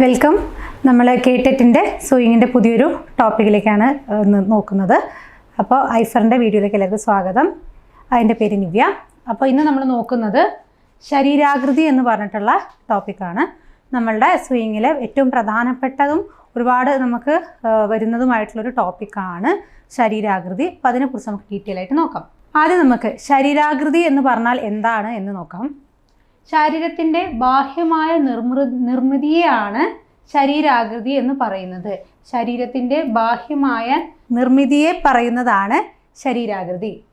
Welcome. നമ്മൾ കേട്ടെറ്റിന്റെ സൂയിങ്ങിന്റെ പുതിയൊരു ടോപ്പിക്കിലേക്കാണ് നോക്കുന്നത്. അപ്പോൾ ഐഫറിന്റെ വീഡിയോയിലേക്ക് എല്ലാവർക്കും സ്വാഗതം. അതിന്റെ പേര് നിവ്യ. അപ്പോൾ ഇന്ന് നമ്മൾ നോക്കുന്നത് ശരീരാകൃതി എന്ന് പറഞ്ഞിട്ടുള്ള ടോപ്പിക്കാണ്. നമ്മളുടെ സ്വിങ്ങിലെ ഏറ്റവും പ്രധാനപ്പെട്ടതും ഒരുപാട് നമുക്ക് വരുന്നതുമായിട്ടുള്ളൊരു ടോപ്പിക്കാണ് ശരീരാകൃതി. അപ്പോൾ അതിനെക്കുറിച്ച് നമുക്ക് ഡീറ്റെയിൽ ആയിട്ട് നോക്കാം. ആദ്യം നമുക്ക് ശരീരാകൃതി എന്ന് പറഞ്ഞാൽ എന്താണ് എന്ന് നോക്കാം. ശരീരത്തിന്റെ ബാഹ്യമായ നിർമൃ നിർമ്മിതിയെയാണ് ശരീരാകൃതി എന്ന് പറയുന്നത്. ശരീരത്തിന്റെ ബാഹ്യമായ നിർമ്മിതിയെ പറയുന്നതാണ് ശരീരാകൃതി.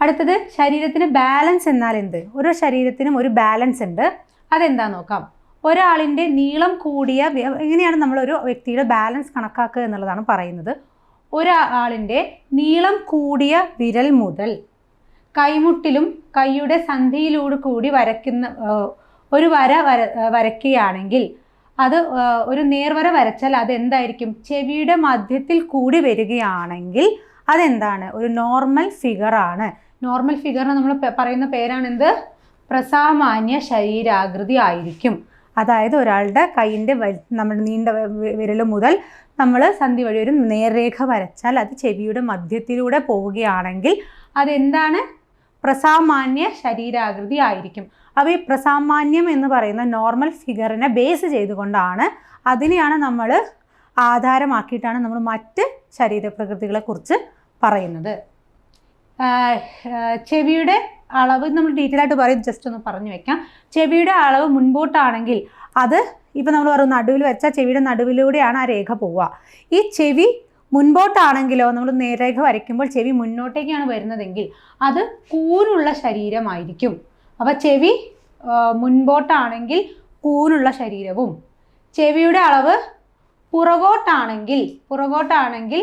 അടുത്തത് ശരീരത്തിന് ബാലൻസ് എന്നാൽ എന്ത്? ഓരോ ശരീരത്തിനും ഒരു ബാലൻസ് ഉണ്ട്. അതെന്താ നോക്കാം? ഒരാളിന്റെ നീളം കൂടിയ എങ്ങനെയാണ് നമ്മളൊരു വ്യക്തിയുടെ ബാലൻസ് കണക്കാക്കുക എന്നുള്ളതാണ് പറയുന്നത്. ഒരാളിന്റെ നീളം കൂടിയ വിരൽ മുതൽ കൈമുട്ടിലും കൈയുടെ സന്ധിയിലൂടെ കൂടി വരയ്ക്കുന്ന ഒരു വര വര വരയ്ക്കുകയാണെങ്കിൽ അത് ഒരു നേർവര വരച്ചാൽ അത് എന്തായിരിക്കും ചെവിയുടെ മധ്യത്തിൽ കൂടി വരികയാണെങ്കിൽ അതെന്താണ്? ഒരു നോർമൽ ഫിഗറാണ് നോർമൽ ഫിഗറിന് നമ്മൾ പറയുന്ന പേരാണെന്ത്? പ്രസാമാന്യ ശരീരാകൃതി ആയിരിക്കും. അതായത് ഒരാളുടെ കൈയിന്റെ നമ്മൾ നീണ്ട വിരൽ മുതൽ നമ്മൾ സന്ധി വഴി ഒരു നേർരേഖ വരച്ചാൽ അത് ചെവിയുടെ മധ്യത്തിലൂടെ പോവുകയാണെങ്കിൽ അതെന്താണ്? പ്രസാമാന്യ ശരീരാകൃതി ആയിരിക്കും. അപ്പോൾ ഈ പ്രസാമാന്യം എന്ന് പറയുന്ന നോർമൽ ഫിഗറിനെ ബേസ് ചെയ്തുകൊണ്ടാണ് അതിനെയാണ് നമ്മൾ ആധാരമാക്കിയിട്ടാണ് നമ്മൾ മറ്റ് ശരീരപ്രകൃതികളെ കുറിച്ച് പറയുന്നത്. ചെവിയുടെ അളവ് നമ്മൾ ഡീറ്റെയിൽ ആയിട്ട് പറയും. ജസ്റ്റ് ഒന്ന് പറഞ്ഞു വെക്കാം. ചെവിയുടെ അളവ് മുൻപോട്ടാണെങ്കിൽ അത് ഇപ്പം നമ്മൾ പറയും നടുവിൽ വെച്ചാൽ ചെവിയുടെ നടുവിലൂടെയാണ് ആ രേഖ പോവുക. ഈ ചെവി മുൻപോട്ടാണെങ്കിലോ നമ്മൾ നേരേഖ വരയ്ക്കുമ്പോൾ ചെവി മുന്നോട്ടേക്കാണ് വരുന്നതെങ്കിൽ അത് കൂനുള്ള ശരീരമായിരിക്കും. അപ്പോൾ ചെവി മുൻപോട്ടാണെങ്കിൽ കൂനുള്ള ശരീരവും. ചെവിയുടെ അളവ് പുറകോട്ടാണെങ്കിൽ പുറകോട്ടാണെങ്കിൽ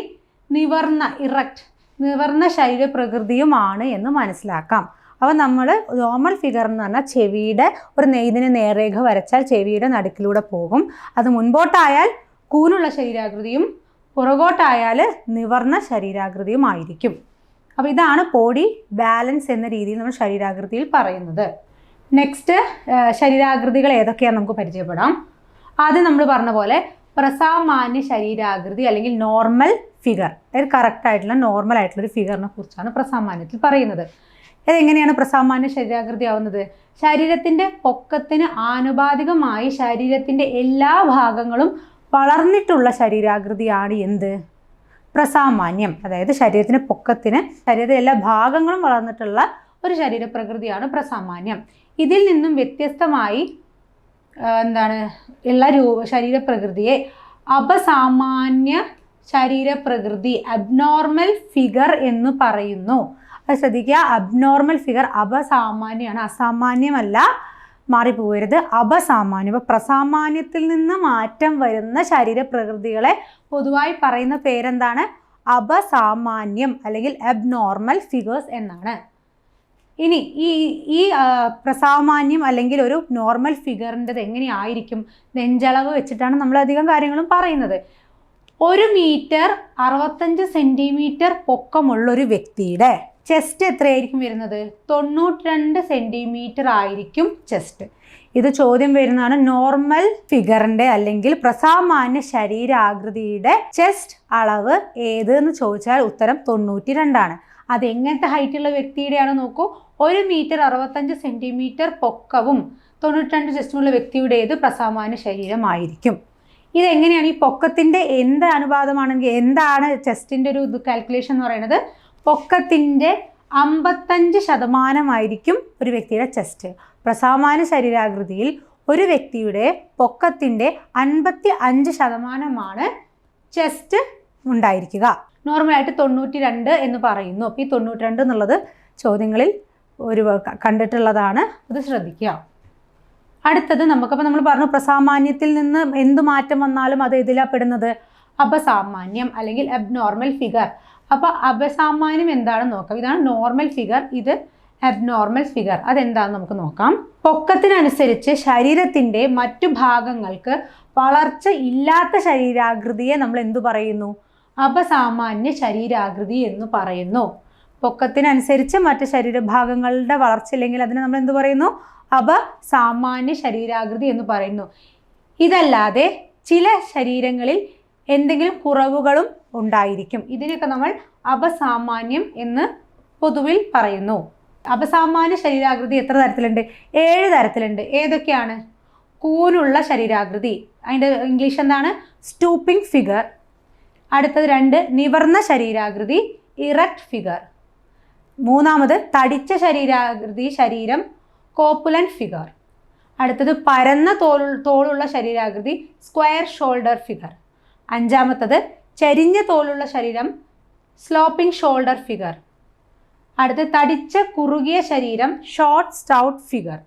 നിവർന്ന ഇറക്റ്റ് നിവർന്ന ശരീരപ്രകൃതിയുമാണ് എന്ന് മനസ്സിലാക്കാം. അപ്പോൾ നമ്മൾ നോർമൽ ഫിഗർ എന്ന് പറഞ്ഞാൽ ചെവിയുടെ ഒരു നെയ്തിന് നേർരേഖ വരച്ചാൽ ചെവിയുടെ നടുക്കിലൂടെ പോകും. അത് മുൻപോട്ടായാൽ കൂനുള്ള ശരീരാകൃതിയും പുറകോട്ടായാൽ നിവർന്ന ശരീരാകൃതിയുമായിരിക്കും. അപ്പോൾ ഇതാണ് ബോഡി ബാലൻസ് എന്ന രീതിയിൽ നമ്മൾ ശരീരാകൃതിയിൽ പറയുന്നത്. നെക്സ്റ്റ് ശരീരാകൃതികൾ ഏതൊക്കെയാണെന്ന് നമുക്ക് പരിചയപ്പെടാം. ആദ്യം നമ്മൾ പറഞ്ഞ പോലെ പ്രസാമാന്യ ശരീരാകൃതി അല്ലെങ്കിൽ നോർമൽ ഫിഗർ അതായത് കറക്റ്റ് ആയിട്ടുള്ള നോർമൽ ആയിട്ടുള്ള ഒരു ഫിഗറിനെ കുറിച്ചാണ് പ്രസാമാന്യത്തിൽ പറയുന്നത്. അതെങ്ങനെയാണ് പ്രസാമാന്യ ശരീരാകൃതി ആവുന്നത്? ശരീരത്തിന്റെ പൊക്കത്തിന് ആനുപാതികമായി ശരീരത്തിന്റെ എല്ലാ ഭാഗങ്ങളും വളർന്നിട്ടുള്ള ശരീരാകൃതിയാണ് എന്ത്? പ്രസാമാന്യം. അതായത് ശരീരത്തിന് പൊക്കത്തിന് ശരീരത്തിലെ എല്ലാ ഭാഗങ്ങളും വളർന്നിട്ടുള്ള ഒരു ശരീരപ്രകൃതിയാണ് പ്രസാമാന്യം. ഇതിൽ നിന്നും വ്യത്യസ്തമായി എന്താണ് ഉള്ള രൂപ ശരീരപ്രകൃതിയെ അപസാമാന്യ ശരീരപ്രകൃതി അബ്നോർമൽ ഫിഗർ എന്ന് പറയുന്നു. അത് ശ്രദ്ധിക്കുക അബ്നോർമൽ ഫിഗർ അപസാമാന്യമാണ്. അസാമാന്യമല്ല മാറിപ്പോകരുത്. അപസാമാന്യം അപ്പോൾ പ്രസാമാന്യത്തിൽ നിന്ന് മാറ്റം വരുന്ന ശരീരപ്രകൃതികളെ പൊതുവായി പറയുന്ന പേരെന്താണ്? അപസാമാന്യം അല്ലെങ്കിൽ അബ്നോർമൽ ഫിഗേഴ്സ് എന്നാണ്. ഇനി ഈ ഈ പ്രസാമാന്യം അല്ലെങ്കിൽ ഒരു നോർമൽ ഫിഗറിന്റെത് എങ്ങനെയായിരിക്കും? നെഞ്ചളവ് വെച്ചിട്ടാണ് നമ്മൾ അധികം കാര്യങ്ങളും പറയുന്നത്. ഒരു മീറ്റർ അറുപത്തഞ്ച് സെന്റിമീറ്റർ പൊക്കമുള്ളൊരു വ്യക്തിയുടെ ചെസ്റ്റ് എത്രയായിരിക്കും വരുന്നത്? തൊണ്ണൂറ്റി രണ്ട് സെന്റിമീറ്റർ ആയിരിക്കും ചെസ്റ്റ്. ഇത് ചോദ്യം വരുന്നതാണ് നോർമൽ ഫിഗറിന്റെ അല്ലെങ്കിൽ പ്രസാമാന്യ ശരീരാകൃതിയുടെ ചെസ്റ്റ് അളവ് ഏത് എന്ന് ചോദിച്ചാൽ ഉത്തരം തൊണ്ണൂറ്റി രണ്ടാണ് അത് എങ്ങനത്തെ ഹൈറ്റുള്ള വ്യക്തിയുടെയാണ് നോക്കൂ. ഒരു മീറ്റർ അറുപത്തഞ്ച് സെന്റിമീറ്റർ പൊക്കവും തൊണ്ണൂറ്റിരണ്ട് ചെസ്റ്റുമുള്ള വ്യക്തിയുടേത് പ്രസാമാന്യ ശരീരമായിരിക്കും. ഇതെങ്ങനെയാണ് ഈ പൊക്കത്തിന്റെ എന്ത് അനുപാതമാണെങ്കിൽ എന്താണ് ചെസ്റ്റിന്റെ ഒരു കാൽക്കുലേഷൻ എന്ന് പറയുന്നത്? പൊക്കത്തിന്റെ അമ്പത്തഞ്ച് ശതമാനമായിരിക്കും ഒരു വ്യക്തിയുടെ ചെസ്റ്റ് പ്രസാമാന ശരീരാകൃതിയിൽ ഒരു വ്യക്തിയുടെ പൊക്കത്തിന്റെ അൻപത്തി അഞ്ച് ശതമാനമാണ് ചെസ്റ്റ് ഉണ്ടായിരിക്കുക. നോർമലായിട്ട് തൊണ്ണൂറ്റി രണ്ട് എന്ന് പറയുന്നു. അപ്പോൾ ഈ തൊണ്ണൂറ്റി രണ്ട് എന്നുള്ളത് ചോദ്യങ്ങളിൽ ഒരു കണ്ടിട്ടുള്ളതാണ്. അത് ശ്രദ്ധിക്കുക. അടുത്തത് നമുക്കപ്പോൾ നമ്മൾ പറഞ്ഞു പ്രസാമാന്യത്തിൽ നിന്ന് എന്ത് മാറ്റം വന്നാലും അത് ഇതിലാണ് പെടുന്നത്? അപസാമാന്യം അല്ലെങ്കിൽ അബ്നോർമൽ ഫിഗർ അപ്പോൾ അപസാമാന്യം എന്താണെന്ന് നോക്കാം. ഇതാണ് നോർമൽ ഫിഗർ ഇത് അബ്നോർമൽ ഫിഗർ അതെന്താണെന്ന് നമുക്ക് നോക്കാം. പൊക്കത്തിനനുസരിച്ച് ശരീരത്തിന്റെ മറ്റു ഭാഗങ്ങൾക്ക് വളർച്ച ഇല്ലാത്ത ശരീരാകൃതിയെ നമ്മൾ എന്തു പറയുന്നു? അപസാമാന്യ ശരീരാകൃതി എന്ന് പറയുന്നു. പൊക്കത്തിനനുസരിച്ച് മറ്റ് ശരീരഭാഗങ്ങളുടെ വളർച്ച ഇല്ലെങ്കിൽ അതിനെ നമ്മൾ എന്ത് പറയുന്നു? അപസാമാന്യ ശരീരാകൃതി എന്ന് പറയുന്നു. ഇതല്ലാതെ ചില ശരീരങ്ങളിൽ എന്തെങ്കിലും കുറവുകളും ഉണ്ടായിരിക്കും. ഇതിനൊക്കെ നമ്മൾ അപസാമാന്യം എന്ന് പൊതുവിൽ പറയുന്നു. അപസാമാന്യ ശരീരാകൃതി എത്ര തരത്തിലുണ്ട്? ഏഴ് തരത്തിലുണ്ട്. ഏതൊക്കെയാണ്? കൂനുള്ള ശരീരാകൃതി. അതിന്റെ ഇംഗ്ലീഷ് എന്താണ്? Stooping figure. അടുത്തത് രണ്ട് നിവർന്ന ശരീരാകൃതി ഇറക്റ്റ് ഫിഗർ. മൂന്നാമത് തടിച്ച ശരീരാകൃതി ശരീരം കോപ്പുലൻ ഫിഗർ. അടുത്തത് പരന്ന തോൾ തോളുള്ള ശരീരാകൃതി സ്ക്വയർ ഷോൾഡർ ഫിഗർ. അഞ്ചാമത്തത് ചരിഞ്ഞ തോലുള്ള ശരീരം സ്ലോപ്പിംഗ് ഷോൾഡർ ഫിഗർ അടുത്ത് തടിച്ച കുറുകിയ ശരീരം ഷോർട്ട് സ്റ്റൗട്ട് ഫിഗർ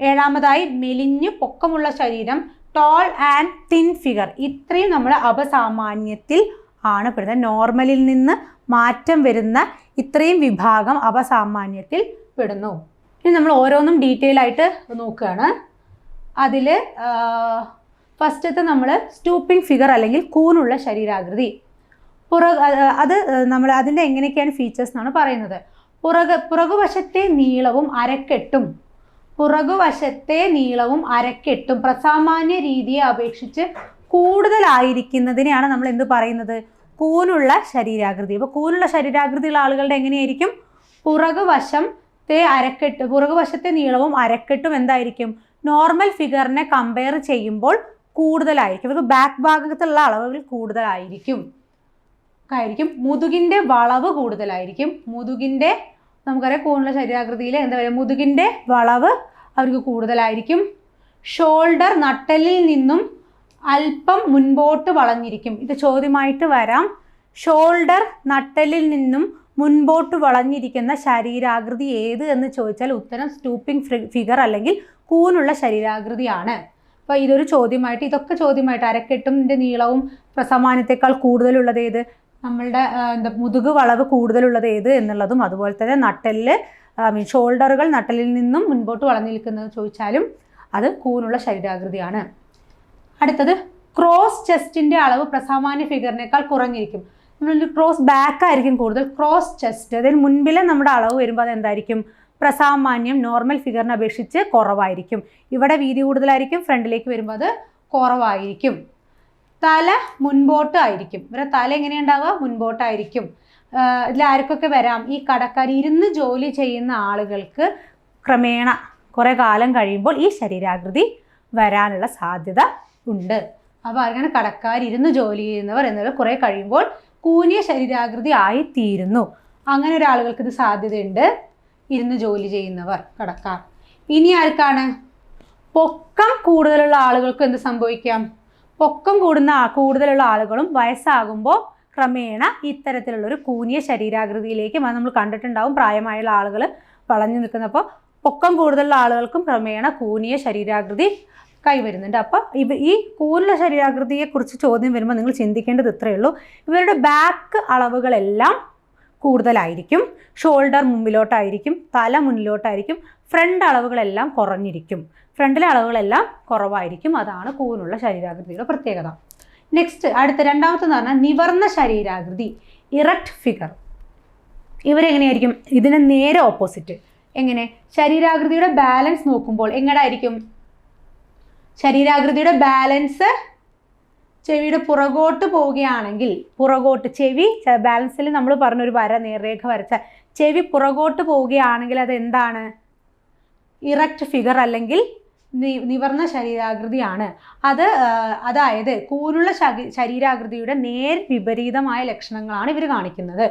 ഏഴാമതായി മെലിഞ്ഞു പൊക്കമുള്ള ശരീരം ടോൾ ആൻഡ് തിൻ ഫിഗർ ഇത്രയും നമ്മൾ അപസാമാന്യത്തിൽ ആണ് പെടുന്നത്. നോർമലിൽ നിന്ന് മാറ്റം വരുന്ന ഇത്രയും വിഭാഗം അപസാമാന്യത്തിൽ പെടുന്നു. ഇനി നമ്മൾ ഓരോന്നും ഡീറ്റെയിൽ ആയിട്ട് നോക്കുകയാണ്. അതിൽ ഫസ്റ്റത്തെ നമ്മൾ സ്റ്റൂപ്പിംഗ് ഫിഗർ അല്ലെങ്കിൽ കൂനുള്ള ശരീരാകൃതി. പുറ അത് നമ്മൾ അതിന്റെ എങ്ങനെയൊക്കെയാണ് ഫീച്ചേഴ്സ് എന്നാണ് പറയുന്നത്. പുറക് പുറകുവശത്തെ നീളവും അരക്കെട്ടും. പുറകുവശത്തെ നീളവും അരക്കെട്ടും പ്രസാമാന്യ രീതിയെ അപേക്ഷിച്ച് കൂടുതലായിരിക്കുന്നതിനെയാണ് നമ്മൾ എന്ത് പറയുന്നത്? കൂനുള്ള ശരീരാകൃതി. അപ്പോൾ കൂനുള്ള ശരീരാകൃതിയുള്ള ആളുകളുടെ എങ്ങനെയായിരിക്കും? പുറകുവശത്തെ അരക്കെട്ട് പുറകുവശത്തെ നീളവും അരക്കെട്ടും എന്തായിരിക്കും? നോർമൽ ഫിഗറിനെ കമ്പയർ ചെയ്യുമ്പോൾ കൂടുതലായിരിക്കും. ഇവർക്ക് ബാക്ക് ഭാഗത്തുള്ള അളവുകൾ കൂടുതലായിരിക്കും. ആയിരിക്കും. മുതുകിന്റെ വളവ് കൂടുതലായിരിക്കും. മുതുകിന്റെ നമുക്കറിയാം കൂണുള്ള ശരീരാകൃതിയിൽ എന്താ പറയുക? മുതുകിന്റെ വളവ് അവർക്ക് കൂടുതലായിരിക്കും. ഷോൾഡർ നട്ടലിൽ നിന്നും അല്പം മുൻപോട്ട് വളഞ്ഞിരിക്കും. ഇത് ചോദ്യമായിട്ട് വരാം. ഷോൾഡർ നട്ടലിൽ നിന്നും മുൻപോട്ട് വളഞ്ഞിരിക്കുന്ന ശരീരാകൃതി ഏത് എന്ന് ചോദിച്ചാൽ ഉത്തരം സ്റ്റൂപ്പിംഗ് ഫിഗർ അല്ലെങ്കിൽ കൂനുള്ള ശരീരാകൃതിയാണ്. അപ്പോൾ ഇതൊരു ചോദ്യമായിട്ട് ഇതൊക്കെ ചോദ്യമായിട്ട് അരക്കെട്ടിന്റെ നീളവും പ്രസമാനത്തേക്കാൾ കൂടുതലുള്ളത് ഏത്? നമ്മളുടെ എന്താ മുതുക് വളവ് കൂടുതലുള്ളത് ഏത് എന്നുള്ളതും അതുപോലെ തന്നെ നട്ടലിൽ ഐ മീൻ ഷോൾഡറുകൾ നട്ടലിൽ നിന്നും മുൻപോട്ട് വളഞ്ഞു നിൽക്കുന്നത് ചോദിച്ചാലും അത് കൂനുള്ള ശരീരാകൃതിയാണ്. അടുത്തത് ക്രോസ് ചെസ്റ്റിന്റെ അളവ് പ്രസാമാന്യ ഫിഗറിനേക്കാൾ കുറഞ്ഞിരിക്കും. നമ്മൾ ക്രോസ് ബാക്ക് ആയിരിക്കും കൂടുതൽ ക്രോസ് ചെസ്റ്റ്. അതായത് മുൻപിലെ നമ്മുടെ അളവ് വരുമ്പോൾ അത് എന്തായിരിക്കും പ്രസാമാന്യം നോർമൽ ഫിഗറിനെ അപേക്ഷിച്ച് കുറവായിരിക്കും. ഇവിടെ വീതി കൂടുതലായിരിക്കും ഫ്രണ്ടിലേക്ക് വരുമ്പോൾ അത് കുറവായിരിക്കും. തല മുൻപോട്ട് ആയിരിക്കും. ഇവരെ തല എങ്ങനെയുണ്ടാവുക മുൻപോട്ടായിരിക്കും ഇതിൽ ആർക്കൊക്കെ വരാം? ഈ കടക്കാർ ഇരുന്ന് ജോലി ചെയ്യുന്ന ആളുകൾക്ക് ക്രമേണ കുറേ കാലം കഴിയുമ്പോൾ ഈ ശരീരാകൃതി വരാനുള്ള സാധ്യത ഉണ്ട്. അപ്പോൾ അങ്ങനെ കടക്കാർ ഇരുന്ന് ജോലി ചെയ്യുന്നവർ എന്നത് കുറേ കഴിയുമ്പോൾ കൂനിയ ശരീരാകൃതി ആയിത്തീരുന്നു. അങ്ങനെ ഒരാളുകൾക്ക് ഇത് സാധ്യതയുണ്ട്. ഇരുന്ന് ജോലി ചെയ്യുന്നവർ കടക്കാർ. ഇനി ആർക്കാണ്? പൊക്കം കൂടുതലുള്ള ആളുകൾക്ക് എന്ത് സംഭവിക്കാം? പൊക്കം കൂടുന്ന കൂടുതലുള്ള ആളുകളും വയസ്സാകുമ്പോൾ ക്രമേണ ഇത്തരത്തിലുള്ള ഒരു കൂനിയ ശരീരാകൃതിയിലേക്ക് നമ്മൾ കണ്ടിട്ടുണ്ടാവും. പ്രായമായുള്ള ആളുകൾ വളഞ്ഞു നിൽക്കുന്നപ്പോൾ പൊക്കം കൂടുതലുള്ള ആളുകൾക്കും ക്രമേണ കൂനിയ ശരീരാകൃതി കൈവരുന്നുണ്ട്. അപ്പോൾ ഇവ ഈ കൂനുള്ള ശരീരാകൃതിയെക്കുറിച്ച് ചോദ്യം വരുമ്പോൾ നിങ്ങൾ ചിന്തിക്കേണ്ടത് ഇത്രയേ ഉള്ളൂ. ഇവരുടെ ബാക്ക് അളവുകളെല്ലാം കൂടുതലായിരിക്കും. ഷോൾഡർ മുമ്പിലോട്ടായിരിക്കും. തല മുന്നിലോട്ടായിരിക്കും. ഫ്രണ്ട് അളവുകളെല്ലാം കുറഞ്ഞിരിക്കും. ഫ്രണ്ടിലെ അളവുകളെല്ലാം കുറവായിരിക്കും. അതാണ് കൂനുള്ള ശരീരാകൃതിയുടെ പ്രത്യേകത. നെക്സ്റ്റ് അടുത്ത രണ്ടാമത്തെന്ന് പറഞ്ഞാൽ നിവർന്ന ശരീരാകൃതി ഇറക്റ്റ് ഫിഗർ ഇവരെങ്ങനെയായിരിക്കും? ഇതിന് നേരെ ഓപ്പോസിറ്റ് എങ്ങനെ? ശരീരാകൃതിയുടെ ബാലൻസ് നോക്കുമ്പോൾ എങ്ങടായിരിക്കും? ശരീരാകൃതിയുടെ ബാലൻസ് ചെവിയുടെ പുറകോട്ട് പോവുകയാണെങ്കിൽ പുറകോട്ട് ചെവി ബാലൻസിൽ നമ്മൾ പറഞ്ഞൊരു വര നേർരേഖ വരച്ച ചെവി പുറകോട്ട് പോവുകയാണെങ്കിൽ അത് എന്താണ് ഇറക്റ്റ് ഫിഗർ അല്ലെങ്കിൽ നിവർന്ന ശരീരാകൃതിയാണ്. അത് അതായത് കൂനുള്ള ശരീരാകൃതിയുടെ നേർ വിപരീതമായ ലക്ഷണങ്ങളാണ് ഇവർ കാണിക്കുന്നത്.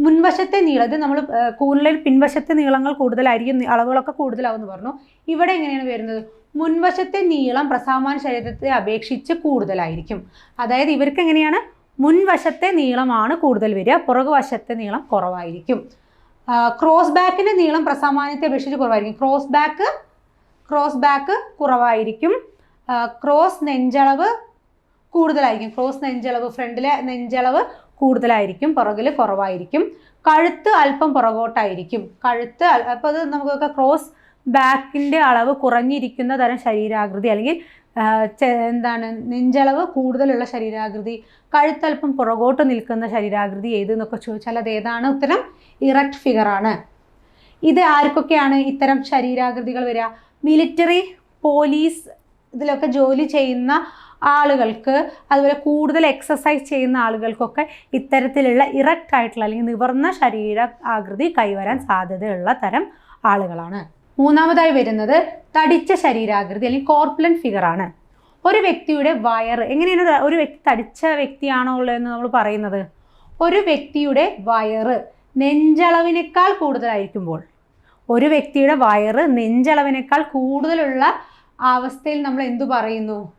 മുൻവശത്തെ നീളം ഇത് നമ്മൾ കൂടുതൽ പിൻവശത്തെ നീളങ്ങൾ കൂടുതലായിരിക്കും അളവുകളൊക്കെ കൂടുതലാവുമെന്ന് പറഞ്ഞു. ഇവിടെ എങ്ങനെയാണ് വരുന്നത്? മുൻവശത്തെ നീളം പ്രസാമാന ശരീരത്തെ അപേക്ഷിച്ച് കൂടുതലായിരിക്കും. അതായത് ഇവർക്ക് എങ്ങനെയാണ്? മുൻവശത്തെ നീളമാണ് കൂടുതൽ വരിക പുറകുവശത്തെ നീളം കുറവായിരിക്കും. ക്രോസ് ബാക്കിന്റെ നീളം പ്രസാമാന്യത്തെ അപേക്ഷിച്ച് കുറവായിരിക്കും. ക്രോസ് ബാക്ക് ക്രോസ് ബാക്ക് കുറവായിരിക്കും. ക്രോസ് നെഞ്ചളവ് കൂടുതലായിരിക്കും. ക്രോസ് നെഞ്ചളവ് ഫ്രണ്ടിലെ നെഞ്ചളവ് കൂടുതലായിരിക്കും പുറകിൽ കുറവായിരിക്കും. കഴുത്ത് അല്പം പുറകോട്ടായിരിക്കും. കഴുത്ത് അപ്പോൾ അത് നമുക്കൊക്കെ ക്രോസ് ബാക്കിന്റെ അളവ് കുറഞ്ഞിരിക്കുന്ന തരം ശരീരാകൃതി അല്ലെങ്കിൽ എന്താണ് നെഞ്ചളവ് കൂടുതലുള്ള ശരീരാകൃതി കഴുത്തല്പം പുറകോട്ട് നിൽക്കുന്ന ശരീരാകൃതി ഏത് എന്നൊക്കെ ചോദിച്ചാൽ അത് ഏതാണ്? ഉത്തരം ഇറക്റ്റ് ഫിഗറാണ് ഇത് ആർക്കൊക്കെയാണ് ഇത്തരം ശരീരാകൃതികൾ വരിക? മിലിറ്ററി പോലീസ് ഇതിലൊക്കെ ജോലി ചെയ്യുന്ന ആളുകൾക്ക് അതുപോലെ കൂടുതൽ എക്സസൈസ് ചെയ്യുന്ന ആളുകൾക്കൊക്കെ ഇത്തരത്തിലുള്ള ഇറക്റ്റ് ആയിട്ടുള്ള അല്ലെങ്കിൽ നിവർന്ന ശരീര ആകൃതി കൈവരാൻ സാധ്യതയുള്ള തരം ആളുകളാണ്. മൂന്നാമതായി വരുന്നത് തടിച്ച ശരീരാകൃതി അല്ലെങ്കിൽ കോർപ്പുലൻ ഫിഗർ ആണ്. ഒരു വ്യക്തിയുടെ വയർ എങ്ങനെയാണ് ഒരു വ്യക്തി തടിച്ച വ്യക്തിയാണോ ഉള്ളതെന്ന് നമ്മൾ പറയുന്നത്? ഒരു വ്യക്തിയുടെ വയറ് നെഞ്ചളവിനേക്കാൾ കൂടുതലായിരിക്കുമ്പോൾ ഒരു വ്യക്തിയുടെ വയറ് നെഞ്ചളവിനേക്കാൾ കൂടുതലുള്ള അവസ്ഥയിൽ നമ്മൾ എന്തു പറയുന്നു?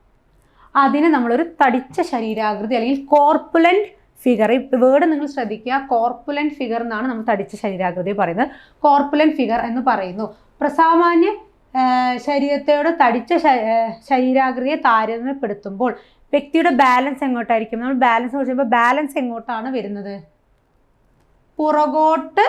അതിന് നമ്മളൊരു തടിച്ച ശരീരാകൃതി അല്ലെങ്കിൽ കോർപ്പുലന്റ് ഫിഗർ ഈ വേർഡ് നിങ്ങൾ ശ്രദ്ധിക്കുക. കോർപ്പുലന്റ് ഫിഗർ എന്നാണ് നമ്മൾ തടിച്ച ശരീരാകൃതി പറയുന്നത്. കോർപ്പുലന്റ് ഫിഗർ എന്ന് പറയുന്നു. പ്രസാമാന്യ ശരീരത്തോട് തടിച്ച ശരീരാകൃതിയെ താരതമ്യപ്പെടുത്തുമ്പോൾ വ്യക്തിയുടെ ബാലൻസ് എങ്ങോട്ടായിരിക്കും? നമ്മൾ ബാലൻസ് ചോദിച്ചപ്പോൾ ബാലൻസ് എങ്ങോട്ടാണ് വരുന്നത്? പുറകോട്ട്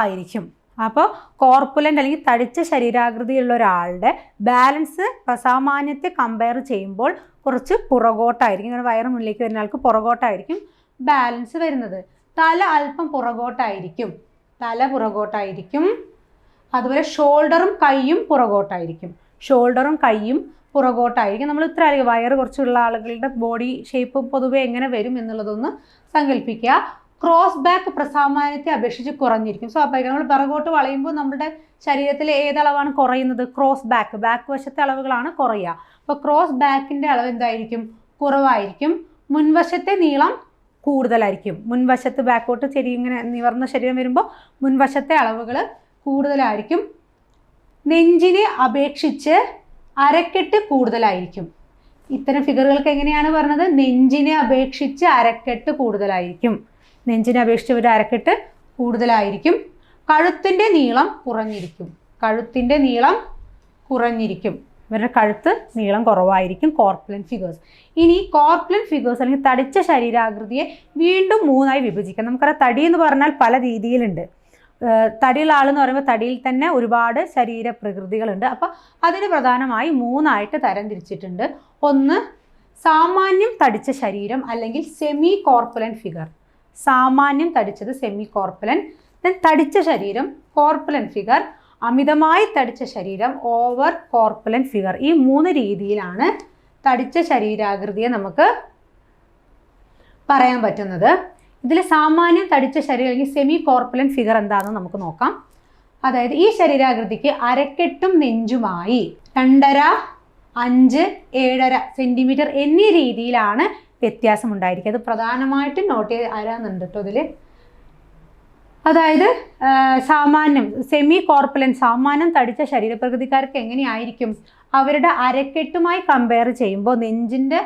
ആയിരിക്കും. അപ്പോൾ കോർപ്പുലന്റ് അല്ലെങ്കിൽ തടിച്ച ശരീരാകൃതിയുള്ള ഒരാളുടെ ബാലൻസ് പ്രസാമാന്യത്തെ കമ്പയർ ചെയ്യുമ്പോൾ കുറച്ച് പുറകോട്ടായിരിക്കും. ഇങ്ങനെ വയറ് മുന്നിലേക്ക് വരുന്ന ആൾക്ക് പുറകോട്ടായിരിക്കും ബാലൻസ് വരുന്നത്. തല അല്പം പുറകോട്ടായിരിക്കും. തല പുറകോട്ടായിരിക്കും. അതുപോലെ ഷോൾഡറും കൈയും പുറകോട്ടായിരിക്കും. ഷോൾഡറും കൈയും പുറകോട്ടായിരിക്കും. നമ്മൾ ഇത്ര വയറ് കുറച്ചുള്ള ആളുകളുടെ ബോഡി ഷേപ്പ് പൊതുവെ എങ്ങനെ വരും എന്നുള്ളതൊന്ന് സങ്കല്പിക്കുക. ക്രോസ് ബാക്ക് പ്രസാമാനത്തെ അപേക്ഷിച്ച് കുറഞ്ഞിരിക്കും. സ്വാഭാവികം നമ്മൾ പിറകോട്ട് വളയുമ്പോൾ നമ്മുടെ ശരീരത്തിൽ ഏതളവാണ് കുറയുന്നത്? Cross back. ബാക്ക് വശത്തെ അളവുകളാണ് കുറയുക. അപ്പോൾ ക്രോസ് ബാക്കിന്റെ അളവ് എന്തായിരിക്കും? കുറവായിരിക്കും. മുൻവശത്തെ നീളം കൂടുതലായിരിക്കും. മുൻവശത്ത് ബാക്കോട്ട് ശരി ഇങ്ങനെ നിവർന്ന ശരീരം വരുമ്പോൾ മുൻവശത്തെ അളവുകൾ കൂടുതലായിരിക്കും. നെഞ്ചിനെ അപേക്ഷിച്ച് അരക്കെട്ട് കൂടുതലായിരിക്കും. ഇത്തരം ഫിഗറുകൾക്ക് എങ്ങനെയാണ് പറഞ്ഞത്? നെഞ്ചിനെ അപേക്ഷിച്ച് അരക്കെട്ട് കൂടുതലായിരിക്കും. നെഞ്ചിനെ അപേക്ഷിച്ച് ഒരു അരക്കെട്ട് കൂടുതലായിരിക്കും. കഴുത്തിന്റെ നീളം കുറഞ്ഞിരിക്കും. കഴുത്തിന്റെ നീളം കുറഞ്ഞിരിക്കും. ഇവരുടെ കഴുത്ത് നീളം കുറവായിരിക്കും കോർപ്പുലൻ ഫിഗേഴ്സ് ഇനി കോർപ്പുലൻ ഫിഗേഴ്സ് അല്ലെങ്കിൽ തടിച്ച ശരീരാകൃതിയെ വീണ്ടും മൂന്നായി വിഭജിക്കാം. നമുക്കറിയാം തടി എന്ന് പറഞ്ഞാൽ പല രീതിയിലുണ്ട്. തടിയുള്ള ആളെന്ന് പറയുമ്പോൾ തടിയിൽ തന്നെ ഒരുപാട് ശരീര പ്രകൃതികളുണ്ട് അപ്പോൾ അതിന് പ്രധാനമായി മൂന്നായിട്ട് തരം തിരിച്ചിട്ടുണ്ട്. ഒന്ന് സാമാന്യം തടിച്ച ശരീരം അല്ലെങ്കിൽ സെമി കോർപ്പുലൻ ഫിഗർ സാമാന്യം തടിച്ചത് സെമി കോർപ്പുലൻ ദെൻ തടിച്ച ശരീരം കോർപ്പുലൻ ഫിഗർ അമിതമായി തടിച്ച ശരീരം ഓവർ കോർപ്പുലൻ ഫിഗർ ഈ മൂന്ന് രീതിയിലാണ് തടിച്ച ശരീരാകൃതിയെ നമുക്ക് പറയാൻ പറ്റുന്നത്. ഇതിൽ സാമാന്യം തടിച്ച ശരീരം അല്ലെങ്കിൽ സെമി കോർപ്പുലൻ ഫിഗർ എന്താണെന്ന് നമുക്ക് നോക്കാം. അതായത് ഈ ശരീരാകൃതിക്ക് അരക്കെട്ടും നെഞ്ചുമായി രണ്ടര അഞ്ച് ഏഴര സെന്റിമീറ്റർ എന്നീ രീതിയിലാണ് വ്യത്യാസം ഉണ്ടായിരിക്കുക അത് പ്രധാനമായിട്ടും നോട്ട് ചെയ്ത് ആരാന്നുണ്ട് കേട്ടോ ഇതിൽ അതായത് സാമാന്യം സെമി കോർപ്പലൻ സാമാന്യം തടിച്ച ശരീരപ്രകൃതിക്കാർക്ക് എങ്ങനെയായിരിക്കും? അവരുടെ അരക്കെട്ടുമായി കമ്പയർ ചെയ്യുമ്പോൾ നെഞ്ചിന്റെ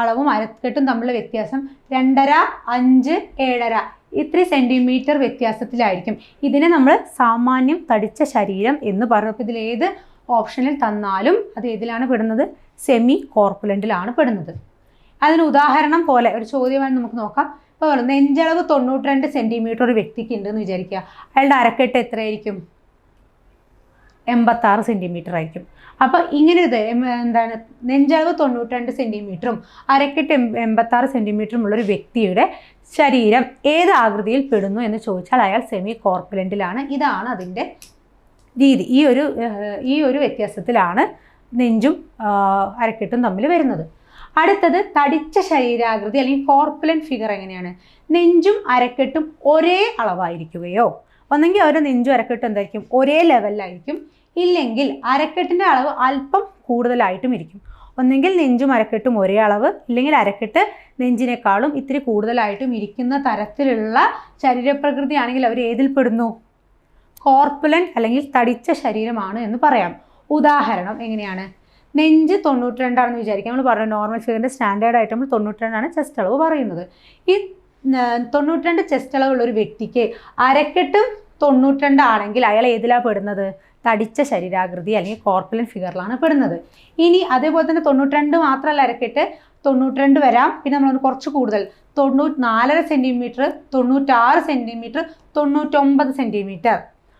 അളവും അരക്കെട്ടും തമ്മിലുള്ള വ്യത്യാസം രണ്ടര അഞ്ച് ഏഴര. ഇത്ര സെന്റിമീറ്റർ വ്യത്യാസത്തിലായിരിക്കും. ഇതിനെ നമ്മൾ സാമാന്യം തടിച്ച ശരീരം എന്ന് പറഞ്ഞപ്പോൾ ഇതിലേത് ഓപ്ഷനിൽ തന്നാലും അത് ഏതിലാണ് പെടുന്നത്? സെമി കോർപ്പുലന്റിലാണ് പെടുന്നത്. അതിന് ഉദാഹരണം പോലെ ഒരു ചോദ്യമായി നമുക്ക് നോക്കാം. ഇപ്പോൾ നെഞ്ചളവ് തൊണ്ണൂറ്റി രണ്ട് സെന്റിമീറ്റർ ഒരു വ്യക്തിക്ക് ഉണ്ടെന്ന് വിചാരിക്കുക. അയാളുടെ അരക്കെട്ട് എത്രയായിരിക്കും? എൺപത്താറ് സെന്റിമീറ്റർ ആയിരിക്കും. അപ്പോൾ ഇങ്ങനെ ഇത് എന്താണ് നെഞ്ചളവ് തൊണ്ണൂറ്റി രണ്ട് സെന്റിമീറ്ററും അരക്കെട്ട് എൺപത്താറ് സെന്റിമീറ്ററും ഉള്ള ഒരു വ്യക്തിയുടെ ശരീരം ഏത് ആകൃതിയിൽ പെടുന്നു എന്ന് ചോദിച്ചാൽ അയാൾ സെമി കോർപ്പുലന്റിലാണ് ഇതാണ് അതിന്റെ രീതി. ഈ ഒരു ഈ ഒരു വ്യത്യാസത്തിലാണ് നെഞ്ചും അരക്കെട്ടും തമ്മിൽ വരുന്നത്. അടുത്തത് തടിച്ച ശരീരാകൃതി അല്ലെങ്കിൽ കോർപ്പുലൻ ഫിഗർ എങ്ങനെയാണ്? നെഞ്ചും അരക്കെട്ടും ഒരേ അളവായിരിക്കുകയോ? ഒന്നെങ്കിൽ ഓരോ നെഞ്ചും അരക്കെട്ടും എന്തായിരിക്കും? ഒരേ ലെവലിലായിരിക്കും ഇല്ലെങ്കിൽ അരക്കെട്ടിന്റെ അളവ് അല്പം കൂടുതലായിട്ടും ഇരിക്കും. ഒന്നെങ്കിൽ നെഞ്ചും അരക്കെട്ടും ഒരേ അളവ് ഇല്ലെങ്കിൽ അരക്കെട്ട് നെഞ്ചിനേക്കാളും ഇത്തിരി കൂടുതലായിട്ടും ഇരിക്കുന്ന തരത്തിലുള്ള ശരീരപ്രകൃതിയാണെങ്കിൽ അവർ ഏതിൽ പെടുന്നു? കോർപ്പുലൻ അല്ലെങ്കിൽ തടിച്ച ശരീരമാണ് എന്ന് പറയാം. ഉദാഹരണം എങ്ങനെയാണ്? നെഞ്ച് തൊണ്ണൂറ്റി രണ്ടാണെന്ന് വിചാരിക്കുക നമ്മൾ പറഞ്ഞു നോർമൽ ഫിഗറിന്റെ സ്റ്റാൻഡേർഡ് ആയിട്ട് നമ്മൾ തൊണ്ണൂറ്റി രണ്ടാണ് ചെസ്റ്റ് അളവ് പറയുന്നത്. ഈ തൊണ്ണൂറ്റി രണ്ട് ചെസ്റ്റ് അളവുള്ള ഒരു വ്യക്തിക്ക് അരക്കെട്ടും തൊണ്ണൂറ്റി രണ്ട് ആണെങ്കിൽ അയാൾ ഏതിലാണ് പെടുന്നത്? തടിച്ച ശരീരാകൃതി അല്ലെങ്കിൽ കോർപ്പലൻ ഫിഗറിലാണ് പെടുന്നത്. ഇനി അതേപോലെ തന്നെ തൊണ്ണൂറ്റി രണ്ട് മാത്രമല്ല അരക്കെട്ട് തൊണ്ണൂറ്റി രണ്ട് വരാം. പിന്നെ നമ്മൾ കുറച്ച് കൂടുതൽ. തൊണ്ണൂറ്റി നാലര സെന്റിമീറ്റർ തൊണ്ണൂറ്റാറ് സെന്റിമീറ്റർ തൊണ്ണൂറ്റൊമ്പത് സെന്റിമീറ്റർ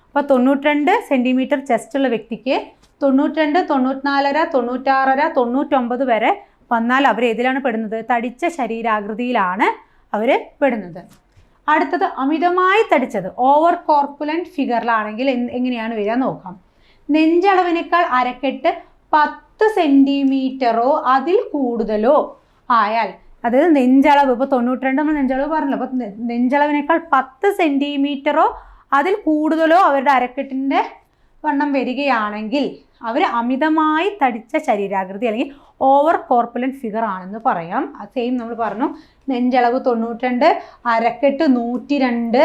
അപ്പോൾ തൊണ്ണൂറ്റിരണ്ട് സെന്റിമീറ്റർ ചെസ്റ്റുള്ള വ്യക്തിക്ക് തൊണ്ണൂറ്റിരണ്ട് തൊണ്ണൂറ്റിനാലര തൊണ്ണൂറ്റാറര തൊണ്ണൂറ്റൊമ്പത് വരെ വന്നാൽ അവർ ഏതിലാണ് പെടുന്നത്? തടിച്ച ശരീരാകൃതിയിലാണ് അവർ പെടുന്നത്. അടുത്തത് അമിതമായി തടിച്ചത്. ഓവർ കോർപ്പുലന്റ് ഫിഗറിലാണെങ്കിൽ എങ്ങനെയാണ് വരിക നോക്കാം. നെഞ്ചളവിനേക്കാൾ അരക്കെട്ട് പത്ത് സെന്റിമീറ്ററോ അതിൽ കൂടുതലോ ആയാൽ അതായത് നെഞ്ചളവ് ഇപ്പോൾ തൊണ്ണൂറ്റിരണ്ട് നമ്മൾ നെഞ്ചളവ് പറഞ്ഞല്ലോ അപ്പോൾ നെഞ്ചളവിനേക്കാൾ പത്ത് സെന്റിമീറ്ററോ അതിൽ കൂടുതലോ അവരുടെ അരക്കെട്ടിന്റെ വണ്ണം വരികയാണെങ്കിൽ അവർ അമിതമായി തടിച്ച ശരീരാകൃതി അല്ലെങ്കിൽ ഓവർ കോർപ്പുലൻ ഫിഗർ ആണെന്ന് പറയാം. സെയിം നമ്മൾ പറഞ്ഞു നെഞ്ചളവ് തൊണ്ണൂറ്റിരണ്ട് അരക്കെട്ട് നൂറ്റി രണ്ട്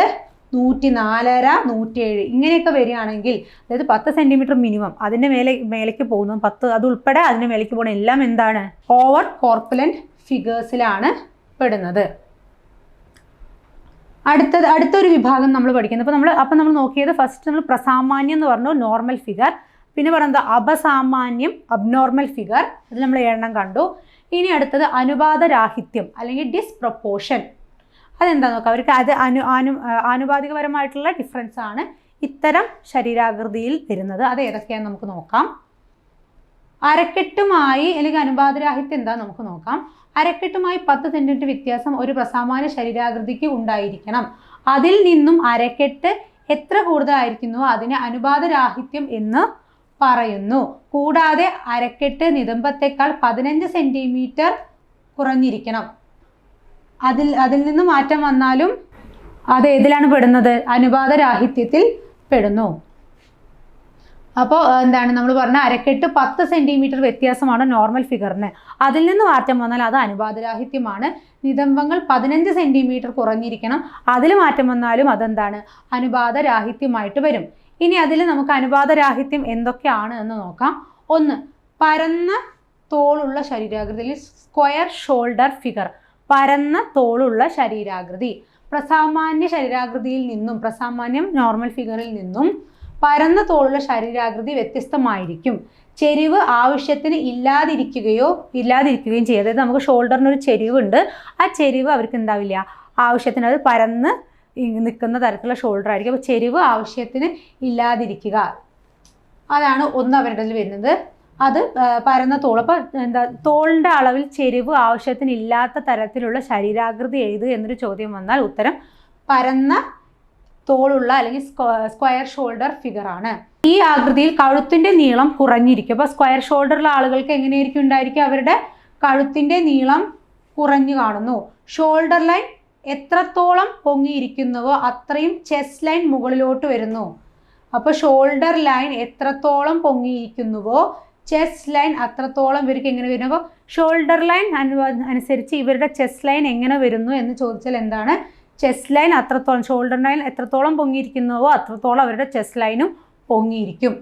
നൂറ്റി നാലര നൂറ്റിയേഴ് ഇങ്ങനെയൊക്കെ വരികയാണെങ്കിൽ അതായത് പത്ത് സെന്റിമീറ്റർ മിനിമം അതിന്റെ മേലെ മേലേക്ക് പോകുന്നു. പത്ത് അതുൾപ്പെടെ അതിന്റെ മേലേക്ക് പോകുന്ന എല്ലാം എന്താണ്? ഓവർ കോർപ്പുലൻ ഫിഗേഴ്സിലാണ് പെടുന്നത്. അടുത്തത് അടുത്തൊരു വിഭാഗം നമ്മൾ പഠിക്കുന്നത് അപ്പോൾ നമ്മൾ അപ്പോൾ നമ്മൾ നോക്കിയത് ഫസ്റ്റ് നമ്മൾ പ്രസാമാന്യം എന്ന് പറഞ്ഞു നോർമൽ ഫിഗർ പിന്നെ പറയുന്നത് അപസാമാന്യം അബ്നോർമൽ ഫിഗർ അത് നമ്മൾ എണ്ണം കണ്ടു. ഇനി അടുത്തത് അനുപാതരാഹിത്യം അല്ലെങ്കിൽ ഡിസ്പ്രപ്പോർഷൻ അതെന്താ നോക്കാം. അവർക്ക് അത് അനു അനു ആനുപാതികപരമായിട്ടുള്ള ഡിഫറൻസ് ആണ് ഇത്തരം ശരീരാകൃതിയിൽ വരുന്നത്. അത് ഏതൊക്കെയാണെന്ന് നമുക്ക് നോക്കാം. അരക്കെട്ടുമായി അല്ലെങ്കിൽ അനുപാതരാഹിത്യം എന്താ നമുക്ക് നോക്കാം. അരക്കെട്ടുമായി പത്ത് സെന്റിമീറ്റർ വ്യത്യാസം ഒരു പ്രസാമാന്യ ശരീരാകൃതിക്ക് ഉണ്ടായിരിക്കണം. അതിൽ നിന്നും അരക്കെട്ട് എത്ര കൂടുതലായിരിക്കുന്നുവോ അതിനെ അനുപാതരാഹിത്യം എന്ന് പറയുന്നു. കൂടാതെ അരക്കെട്ട് നിതംബത്തേക്കാൾ പതിനഞ്ച് സെന്റിമീറ്റർ കുറഞ്ഞിരിക്കണം. അതിൽ അതിൽ നിന്ന് മാറ്റം വന്നാലും അത് ഏതിലാണ് പെടുന്നത്? അനുപാതരാഹിത്യത്തിൽ പെടുന്നു. അപ്പോൾ എന്താണ് നമ്മൾ പറഞ്ഞ അരക്കെട്ട് പത്ത് സെന്റിമീറ്റർ വ്യത്യാസമാണ് നോർമൽ ഫിഗറിന്. അതിൽ നിന്ന് മാറ്റം വന്നാൽ അത് അനുപാതരാഹിത്യമാണ് നിതംബങ്ങൾ പതിനഞ്ച് സെന്റിമീറ്റർ കുറഞ്ഞിരിക്കണം. അതിൽ മാറ്റം വന്നാലും അതെന്താണ്? അനുപാതരാഹിത്യമായിട്ട് വരും. ഇനി അതിൽ നമുക്ക് അനുപാതരാഹിത്യം എന്തൊക്കെയാണ് എന്ന് നോക്കാം. ഒന്ന് പരന്ന തോളുള്ള ശരീരാകൃതിയിൽ സ്ക്വയർ ഷോൾഡർ ഫിഗർ പരന്ന തോളുള്ള ശരീരാകൃതി. പ്രസാമാന്യ ശരീരാകൃതിയിൽ നിന്നും പ്രസാമാന്യം നോർമൽ ഫിഗറിൽ നിന്നും പരന്ന തോളുള്ള ശരീരാകൃതി വ്യത്യസ്തമായിരിക്കും. ചെരിവ് ആവശ്യത്തിന് ഇല്ലാതിരിക്കുകയോ ഇല്ലാതിരിക്കുകയും ചെയ്യും. അതായത് നമുക്ക് ഷോൾഡറിന് ഒരു ചെരിവുണ്ട്. ആ ചെരിവ് അവർക്ക് എന്താവില്ല? ആവശ്യത്തിന് അത് പരന്ന് നിൽക്കുന്ന തരത്തിലുള്ള ഷോൾഡർ ആയിരിക്കും. അപ്പോൾ ചെരിവ് ആവശ്യത്തിന് ഇല്ലാതിരിക്കുക. അതാണ് ഒന്ന് അവരുടെ വരുന്നത്. അത് പരന്ന തോൾ. അപ്പോൾ എന്താ തോളിന്റെ അളവിൽ ചെരിവ് ആവശ്യത്തിന് ഇല്ലാത്ത തരത്തിലുള്ള ശരീരാകൃതി എഴുതുക എന്നൊരു ചോദ്യം വന്നാൽ ഉത്തരം പരന്ന തോളുള്ള അല്ലെങ്കിൽ സ്ക്വയർ ഷോൾഡർ ഫിഗർ ആണ്. ഈ ആകൃതിയിൽ കഴുത്തിന്റെ നീളം കുറഞ്ഞിരിക്കും. അപ്പോൾ സ്ക്വയർ ഷോൾഡറുള്ള ആളുകൾക്ക് എങ്ങനെയായിരിക്കും ഉണ്ടായിരിക്കും അവരുടെ കഴുത്തിന്റെ നീളം കുറഞ്ഞു കാണുന്നു. ഷോൾഡർ ലൈൻ എത്രത്തോളം പൊങ്ങിയിരിക്കുന്നുവോ അത്രയും ചെസ്റ്റ് ലൈൻ മുകളിലോട്ട് വരുന്നു. അപ്പോൾ ഷോൾഡർ ലൈൻ എത്രത്തോളം പൊങ്ങിയിരിക്കുന്നുവോ ചെസ്റ്റ് ലൈൻ അത്രത്തോളം ഇവർക്ക് എങ്ങനെ വരുന്നു? അപ്പോൾ ഷോൾഡർ ലൈൻ അനുസരിച്ച് ഇവരുടെ ചെസ്റ്റ് ലൈൻ എങ്ങനെ വരുന്നു എന്ന് ചോദിച്ചാൽ എന്താണ്? ചെസ്റ്റ് ലൈൻ അത്രത്തോളം ഷോൾഡർ ലൈൻ എത്രത്തോളം പൊങ്ങിയിരിക്കുന്നുവോ അത്രത്തോളം അവരുടെ ചെസ്റ്റ് ലൈനും പൊങ്ങിയിരിക്കും.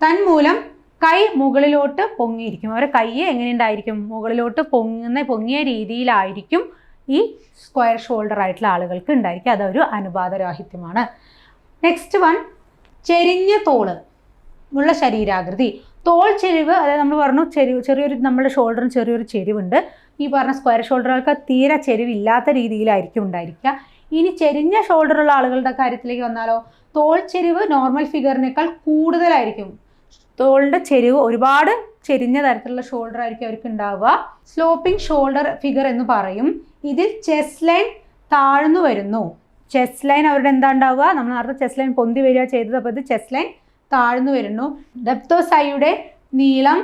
തന്മൂലം കൈ മുകളിലോട്ട് പൊങ്ങിയിരിക്കും. അവരുടെ കൈ എങ്ങനെയുണ്ടായിരിക്കും മുകളിലോട്ട് പൊങ്ങുന്ന പൊങ്ങിയ രീതിയിലായിരിക്കും ഈ സ്ക്വയർ ഷോൾഡർ ആയിട്ടുള്ള ആളുകൾക്ക് ഉണ്ടായിരിക്കും. അതൊരു അനുപാതരാഹിത്യമാണ് നെക്സ്റ്റ് വൺ ചെരിഞ്ഞ തോൾ ഉള്ള ശരീരാകൃതി. തോൾ ചെരിവ് അതായത് നമ്മൾ പറഞ്ഞു ചെരിവ് ചെറിയൊരു നമ്മുടെ ഷോൾഡറിന് ചെറിയൊരു ചെരിവുണ്ട്. ഈ പറഞ്ഞ സ്ക്വയർ ഷോൾഡറുകൾക്ക് തീരെ ചെരിവില്ലാത്ത രീതിയിലായിരിക്കും ഉണ്ടായിരിക്കുക. ഇനി ചെരിഞ്ഞ ഷോൾഡറുള്ള ആളുകളുടെ കാര്യത്തിലേക്ക് വന്നാലോ? തോൾ ചെരിവ് നോർമൽ ഫിഗറിനേക്കാൾ കൂടുതലായിരിക്കും. തോളിന്റെ ചെരിവ് ഒരുപാട് ചെരിഞ്ഞ തരത്തിലുള്ള ഷോൾഡർ ആയിരിക്കും അവർക്ക് ഉണ്ടാവുക. സ്ലോപ്പിംഗ് ഷോൾഡർ ഫിഗർ എന്ന് പറയും. ഇതിൽ ചെസ് ലൈൻ താഴ്ന്നു വരുന്നു. ചെസ് ലൈൻ അവരുടെ എന്താ ഉണ്ടാവുക? നമ്മൾ നേരത്തെ ചെസ് ലൈൻ പൊന്തി വരിക ചെയ്തത് അപ്പോൾ ഇത് ചെസ് ലൈൻ താഴ്ന്നു വരുന്നു. ഡെപ്തോസൈയുടെ നീളം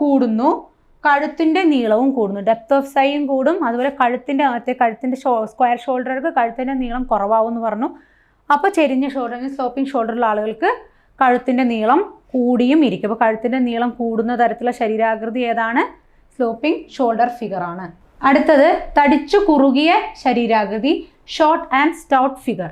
കൂടുന്നു. കഴുത്തിന്റെ നീളവും കൂടുന്നു. ഡെപ്ത് ഓഫ് സൈയും കൂടും. അതുപോലെ കഴുത്തിന്റെ അകത്തെ കഴുത്തിന്റെ ഷോ സ്ക്വയർ ഷോൾഡർക്ക് കഴുത്തിന്റെ നീളം കുറവാകും എന്ന് പറഞ്ഞു. അപ്പോൾ ചെരിഞ്ഞ ഷോൾഡർ സ്ലോപ്പിംഗ് ഷോൾഡറുള്ള ആളുകൾക്ക് കഴുത്തിന്റെ നീളം കൂടിയും ഇരിക്കും. അപ്പോൾ കഴുത്തിന്റെ നീളം കൂടുന്ന തരത്തിലുള്ള ശരീരാകൃതി ഏതാണ്? സ്ലോപ്പിംഗ് ഷോൾഡർ ഫിഗറാണ് അടുത്തത് തടിച്ചു കുറുകിയ ശരീരാകൃതി ഷോർട്ട് ആൻഡ് സ്റ്റൗട്ട് ഫിഗർ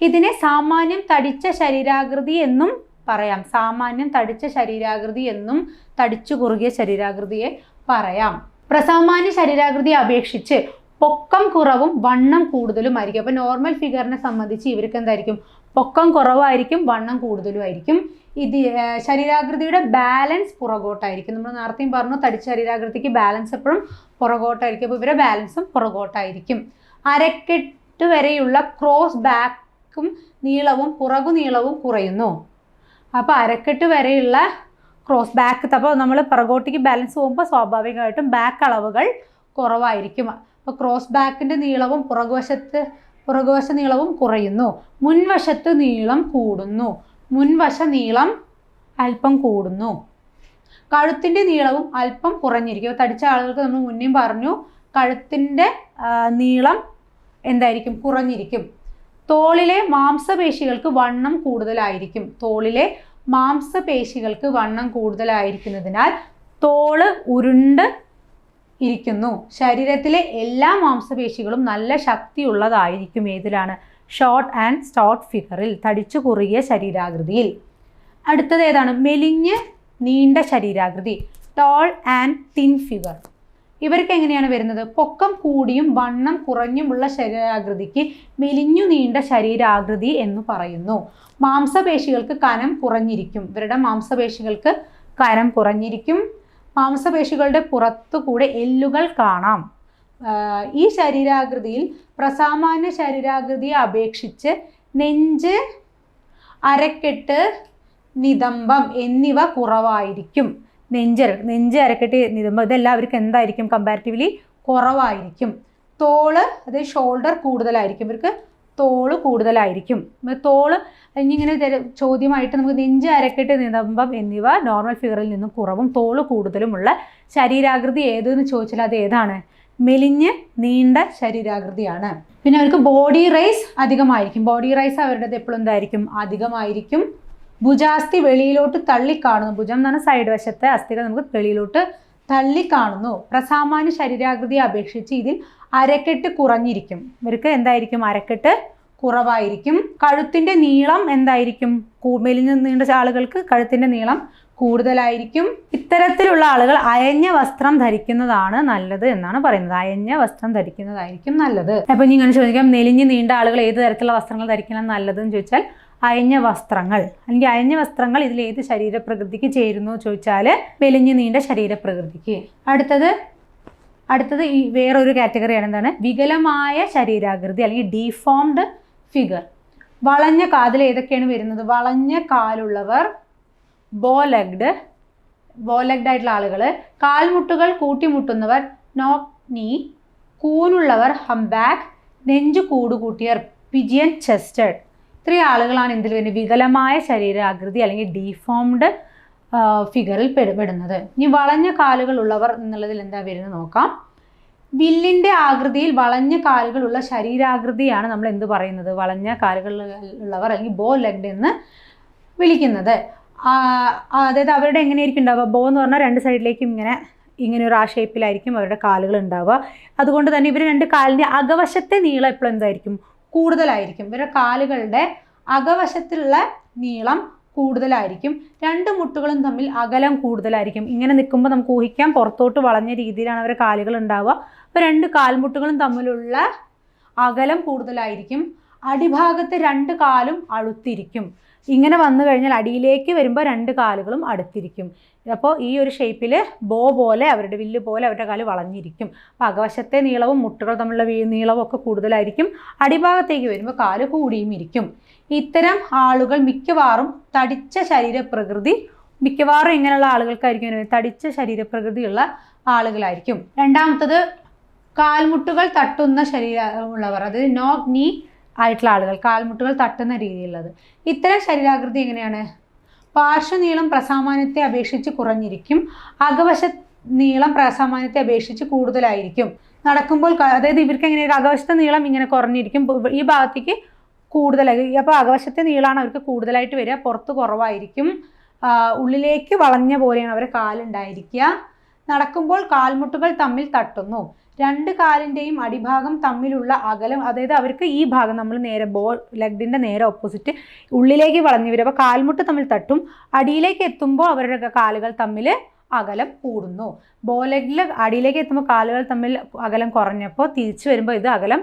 ഇതിനെ സാമാന്യം തടിച്ച ശരീരാകൃതി എന്നും പറയാം. സാമാന്യം തടിച്ച ശരീരാകൃതി എന്നും തടിച്ചു കുറുകിയ ശരീരാകൃതിയെ പറയാം. പ്രസാമാന്യ ശരീരാകൃതിയെ അപേക്ഷിച്ച് പൊക്കം കുറവും വണ്ണം കൂടുതലും ആയിരിക്കും. അപ്പോൾ നോർമൽ ഫിഗറിനെ സംബന്ധിച്ച് ഇവർക്ക് എന്തായിരിക്കും? പൊക്കം കുറവായിരിക്കും വണ്ണം കൂടുതലും ആയിരിക്കും. ഇത് ശരീരാകൃതിയുടെ ബാലൻസ് പുറകോട്ടായിരിക്കും. നമ്മൾ നേരത്തെയും പറഞ്ഞു തടിച്ച ശരീരാകൃതിക്ക് ബാലൻസ് എപ്പോഴും പുറകോട്ടായിരിക്കും. അപ്പോൾ ഇവരുടെ ബാലൻസും പുറകോട്ടായിരിക്കും. അരക്കെട്ട് വരെയുള്ള ക്രോസ് ബാക്കും നീളവും പുറകു നീളവും കുറയുന്നു. അപ്പോൾ അരക്കെട്ട് വരെയുള്ള ക്രോസ് ബാക്ക് അപ്പോൾ നമ്മൾ പുറകോട്ടേക്ക് ബാലൻസ് പോകുമ്പോൾ സ്വാഭാവികമായിട്ടും ബാക്ക് അളവുകൾ കുറവായിരിക്കും. അപ്പോൾ ക്രോസ് ബാക്കിന്റെ നീളവും പുറകുവശത്ത് പുറകുവശ നീളവും കുറയുന്നു. മുൻവശത്ത് നീളം കൂടുന്നു. മുൻവശ നീളം അല്പം കൂടുന്നു. കഴുത്തിന്റെ നീളവും അല്പം കുറഞ്ഞിരിക്കും. തടിച്ച ആളുകൾക്ക് നമ്മൾ മുന്നേ പറഞ്ഞു കഴുത്തിന്റെ നീളം എന്തായിരിക്കും? കുറഞ്ഞിരിക്കും. തോളിലെ മാംസപേശികൾക്ക് വണ്ണം കൂടുതലായിരിക്കും. തോളിലെ മാംസപേശികൾക്ക് വണ്ണം കൂടുതലായിരിക്കുന്നതിനാൽ തോൾ ഉരുണ്ട് ഇരിക്കുന്നു. ശരീരത്തിലെ എല്ലാ മാംസപേശികളും നല്ല ശക്തിയുള്ളതായിരിക്കും ഏതിലാണ്? ഷോർട്ട് ആൻഡ് സ്റ്റോട്ട് ഫിഗറിൽ തടിച്ചു കുറുകിയ ശരീരാകൃതിയിൽ. അടുത്തത് ഏതാണ്? മെലിഞ്ഞ് നീണ്ട ശരീരാകൃതി ടോൾ ആൻഡ് തിൻ ഫിഗർ ഇവർക്ക് എങ്ങനെയാണ് വരുന്നത്? പൊക്കം കൂടിയും വണ്ണം കുറഞ്ഞുമുള്ള ശരീരാകൃതിക്ക് മെലിഞ്ഞു നീണ്ട ശരീരാകൃതി എന്ന് പറയുന്നു. മാംസപേശികൾക്ക് കനം കുറഞ്ഞിരിക്കും. ഇവരുടെ മാംസപേശികൾക്ക് കനം കുറഞ്ഞിരിക്കും. മാംസപേശികളുടെ പുറത്തുകൂടെ എല്ലുകൾ കാണാം. ഈ ശരീരാകൃതിയിൽ പ്രസാമാന്യ ശരീരാകൃതിയെ അപേക്ഷിച്ച് നെഞ്ച് അരക്കെട്ട് നിതംബം എന്നിവ കുറവായിരിക്കും. നെഞ്ചര നെഞ്ച് നിതംബം ഇതെല്ലാം എന്തായിരിക്കും? കമ്പാരിറ്റീവ്ലി കുറവായിരിക്കും. തോൾ അതായത് ഷോൾഡർ കൂടുതലായിരിക്കും. ഇവർക്ക് തോൾ കൂടുതലായിരിക്കും. തോൾ ഇങ്ങനെ ചോദ്യമായിട്ട് നമുക്ക് നെഞ്ച് അരക്കെട്ട് നിതംബം എന്നിവ നോർമൽ ഫിഗറിൽ നിന്നും കുറവും തോൾ കൂടുതലുമുള്ള ശരീരാകൃതി ഏതെന്ന് ചോദിച്ചാൽ അത് ഏതാണ്? മെലിഞ്ഞ് നീണ്ട ശരീരാകൃതിയാണ്. പിന്നെ അവർക്ക് ബോഡി റൈസ് അധികമായിരിക്കും. ബോഡി റൈസ് അവരുടേത് എപ്പോഴും എന്തായിരിക്കും? അധികമായിരിക്കും. ഭുജാസ്ഥി വെളിയിലോട്ട് തള്ളിക്കാണുന്നു. ഭുജം എന്ന് പറഞ്ഞാൽ സൈഡ് വശത്തെ അസ്ഥികൾ നമുക്ക് വെളിയിലോട്ട് തള്ളിക്കാണുന്നു. പ്രസാമാന്യ ശരീരാകൃതിയെ അപേക്ഷിച്ച് ഇതിൽ അരക്കെട്ട് കുറഞ്ഞിരിക്കും. ഇവർക്ക് എന്തായിരിക്കും? അരക്കെട്ട് കുറവായിരിക്കും. കഴുത്തിന്റെ നീളം എന്തായിരിക്കും? മെലിഞ്ഞ നീണ്ട ആളുകൾക്ക് കഴുത്തിന്റെ നീളം കൂടുതലായിരിക്കും. ഇത്തരത്തിലുള്ള ആളുകൾ അയഞ്ഞ വസ്ത്രം ധരിക്കുന്നതാണ് നല്ലത് എന്നാണ് പറയുന്നത്. അയഞ്ഞ വസ്ത്രം ധരിക്കുന്നതായിരിക്കും നല്ലത്. അപ്പം ഇങ്ങനെ ചോദിക്കാം മെലിഞ്ഞ് നീണ്ട ആളുകൾ ഏത് തരത്തിലുള്ള വസ്ത്രങ്ങൾ ധരിക്കണം നല്ലതെന്ന് ചോദിച്ചാൽ അയഞ്ഞ വസ്ത്രങ്ങൾ. അല്ലെങ്കിൽ അയഞ്ഞ വസ്ത്രങ്ങൾ ഇതിൽ ഏത് ശരീരപ്രകൃതിക്ക് ചേരുന്നു ചോദിച്ചാൽ മെലിഞ്ഞു നീണ്ട ശരീരപ്രകൃതിക്ക്. അടുത്തത് അടുത്തത് ഈ വേറൊരു കാറ്റഗറിയാണ് എന്താണ്? വികലമായ ശരീരാകൃതി അല്ലെങ്കിൽ ഡീഫോംഡ് ഫിഗർ വളഞ്ഞ കാതിൽ ഏതൊക്കെയാണ് വരുന്നത്? വളഞ്ഞ കാലുള്ളവർ ബോ ലെഗ്ഡ് ബോ ലെഗ്ഡ് ആയിട്ടുള്ള ആളുകൾ കാൽമുട്ടുകൾ കൂട്ടിമുട്ടുന്നവർ നോക്ക് നീ കൂനുള്ളവർ ഹംബാക്ക് നെഞ്ചു കൂടുകൂട്ടിയർ പിജിയൻ ചെസ്റ്റഡ് ഇത്രയും ആളുകളാണ് എന്തിൽ വരുന്നത്? വികലമായ ശരീരാകൃതി അല്ലെങ്കിൽ ഡീഫോംഡ് ഫിഗറിൽ പെടുന്നത്. ഇനി വളഞ്ഞ കാലുകൾ ഉള്ളവർ എന്നുള്ളതിൽ എന്താ വരുന്നത് നോക്കാം. വില്ലിന്റെ ആകൃതിയിൽ വളഞ്ഞ കാലുകളുള്ള ശരീരാകൃതിയാണ് നമ്മൾ എന്ത് പറയുന്നത്? വളഞ്ഞ കാലുകളുള്ളവർ അല്ലെങ്കിൽ ബോ ലെഗ്ഡ് എന്ന് വിളിക്കുന്നത്. അതായത് അവരുടെ എങ്ങനെയായിരിക്കും ഉണ്ടാവുക? ബോ എന്ന് പറഞ്ഞാൽ രണ്ട് സൈഡിലേക്കും ഇങ്ങനെ ഇങ്ങനെ ഒരു ആ ഷേപ്പിലായിരിക്കും അവരുടെ കാലുകൾ ഉണ്ടാവുക. അതുകൊണ്ട് തന്നെ ഇവർ രണ്ട് കാലിന്റെ അകവശത്തെ നീളം എപ്പോഴും എന്തായിരിക്കും? കൂടുതലായിരിക്കും. ഇവരുടെ കാലുകളുടെ അകവശത്തുള്ള നീളം കൂടുതലായിരിക്കും. രണ്ട് മുട്ടുകളും തമ്മിൽ അകലം കൂടുതലായിരിക്കും. ഇങ്ങനെ നിൽക്കുമ്പോൾ നമുക്ക് ഊഹിക്കാം പുറത്തോട്ട് വളഞ്ഞ രീതിയിലാണ് അവരുടെ കാലുകൾ ഉണ്ടാവുക. അപ്പോൾ രണ്ട് കാൽമുട്ടുകളും തമ്മിലുള്ള അകലം കൂടുതലായിരിക്കും. അടിഭാഗത്ത് രണ്ട് കാലും അടുത്തിരിക്കും. ഇങ്ങനെ വന്നു കഴിഞ്ഞാൽ അടിയിലേക്ക് വരുമ്പോൾ രണ്ട് കാലുകളും അടുത്തിരിക്കും. അപ്പോൾ ഈ ഒരു ഷേപ്പിൽ ബോ പോലെ അവരുടെ വില്ല് പോലെ അവരുടെ കാൽ വളഞ്ഞിരിക്കും. അപ്പോൾ അകവശത്തെ നീളവും മുട്ടുകൾ തമ്മിലുള്ള നീളവും ഒക്കെ കൂടുതലായിരിക്കും. അടിഭാഗത്തേക്ക് വരുമ്പോൾ കാൽ കൂടിയും ഇരിക്കും. ഇത്തരം ആളുകൾ മിക്കവാറും തടിച്ച ശരീരപ്രകൃതി മിക്കവാറും ഇങ്ങനെയുള്ള ആളുകൾക്കായിരിക്കും. തടിച്ച ശരീരപ്രകൃതിയുള്ള ആളുകളായിരിക്കും. രണ്ടാമത്തത് കാൽമുട്ടുകൾ തട്ടുന്ന ശരീരമുള്ളവർ അതായത് നോ നീ ആയിട്ടുള്ള ആളുകൾ കാൽമുട്ടുകൾ തട്ടുന്ന രീതിയിലുള്ളത്. ഇത്തരം ശരീരാകൃതി എങ്ങനെയാണ്? പാർശ്വനീളം പ്രസാമാന്യത്തെ അപേക്ഷിച്ച് കുറഞ്ഞിരിക്കും അകവശ നീളം പ്രസാമാന്യത്തെ അപേക്ഷിച്ച് കൂടുതലായിരിക്കും. നടക്കുമ്പോൾ അതായത് ഇവർക്ക് എങ്ങനെ അകവശത്തെ നീളം ഇങ്ങനെ കുറഞ്ഞിരിക്കും ഈ ഭാഗത്തേക്ക് കൂടുതലായി അപ്പോൾ അകവശത്തെ നീളമാണ് അവർക്ക് കൂടുതലായിട്ട് വരിക പുറത്ത് കുറവായിരിക്കും. ഉള്ളിലേക്ക് വളഞ്ഞ പോലെയാണ് അവരുടെ കാലുണ്ടായിരിക്കുക. നടക്കുമ്പോൾ കാൽമുട്ടുകൾ തമ്മിൽ തട്ടുന്നു. രണ്ട് കാലിന്റെയും അടിഭാഗം തമ്മിലുള്ള അകലം അതായത് അവർക്ക് ഈ ഭാഗം നമ്മൾ നേരെ ബോൾ ലെഗിന്റെ നേരെ ഓപ്പോസിറ്റ് ഉള്ളിലേക്ക് വളഞ്ഞു വരും. അപ്പോൾ കാൽമുട്ട് തമ്മിൽ തട്ടും. അടിയിലേക്ക് എത്തുമ്പോൾ അവരുടെ കാലുകൾ തമ്മിൽ അകലം കൂടുന്നു. ബോൾ ലെഗിൽ അടിയിലേക്ക് എത്തുമ്പോൾ കാലുകൾ തമ്മിൽ അകലം കുറഞ്ഞപ്പോൾ തിരിച്ചു വരുമ്പോൾ ഇത് അകലം